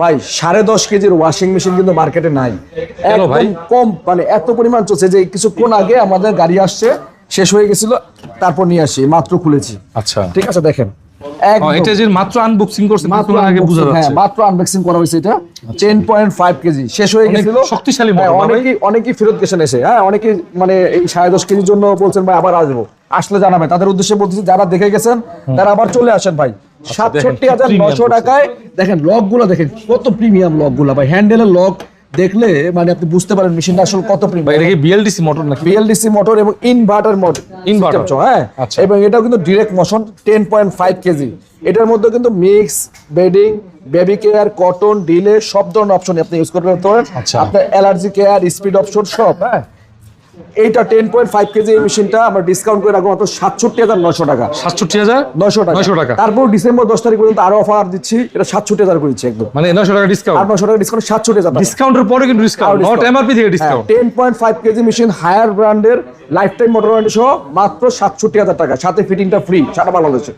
ভাই সাড়ে দশ কেজির ওয়াশিং মেশিন কিন্তু মার্কেটে নাই। একদম কম মানে এত পরিমাণ চলছে যে কিছুক্ষণ আগে আমাদের গাড়ি আসছে শেষ হয়ে গেছিল তারপর নিয়ে আসি মাত্র খুলেছি। আচ্ছা। ঠিক আছে দেখেন। এটা যে মাত্র আনবক্সিং করছে মাত্র আগে বোঝা হ্যাঁ যাচ্ছে। মাত্র আনবক্সিং করা হয়েছে এটা। টেন পয়েন্ট ফাইভ কেজি শেষ হয়ে শক্তিশালী হ্যাঁ? অনেকেই অনেকেই ফেরত গেছেন এসে। হ্যাঁ অনেকেই মানে এই সাড়ে দশ কেজির জন্য বলছেন ভাই আবার আসব। আসলে তাদের উদ্দেশ্যে বলতেছি যারা দেখে গেছেন তারা আবার চলে আসেন ভাই। সাতষট্টি হাজার নশো টাকায় দেখেন লকগুলো দেখেন কত প্রিমিয়াম লকগুলা ভাই হ্যান্ডেলের লক দেখলে মানে আপনি বুঝতে পারেন মেশিনটা আসলে কত প্রিমিয়াম এটা কি বিএলডিসি মোটর নাকি? বিএলডিসি মোটর এবং ইনভার্টার মোটর Inverter। হ্যাঁ? আচ্ছা। এবং এটাও কিন্তু direct motion ten point five KG এটার মধ্যে কিন্তু mix bedding baby care cotton delay সব ধরনের অপশন আপনি ইউজ করতে পারেন। আচ্ছা। আপনার অ্যালার্জি কেয়ার স্পিড অপশন সব হ্যাঁ? এইটা টেন পয়েন্ট ফাইভ কেজি এই মেশিনটা আমরা ডিসকাউন্ট করে রাখব মাত্র সাতষট্টি হাজার নশো টাকা। সাতষট্টি হাজার নশো টাকা। নয়শো টাকা। তারপর ডিসেম্বর দশ তারিখ পর্যন্ত আরও অফার দিচ্ছি। এটা সাতষট্টি হাজার করেছি একদম। মানে নয়শো টাকা আর নশো টাকা ডিসকাউন্ট সাতষট্টি হাজার ডিসকাউন্টের পরে কিন্তু ডিসকাউন্ট নট এমআরপি থেকে discount ten point five KG machine Haier ব্র্যান্ডের লাইফ টাইম মোটর ওয়ারেন্টি সহ মাত্র সাতষট্টি হাজার টাকা। সাথে ফিটিংটা ফ্রি সারা বাংলাদেশে।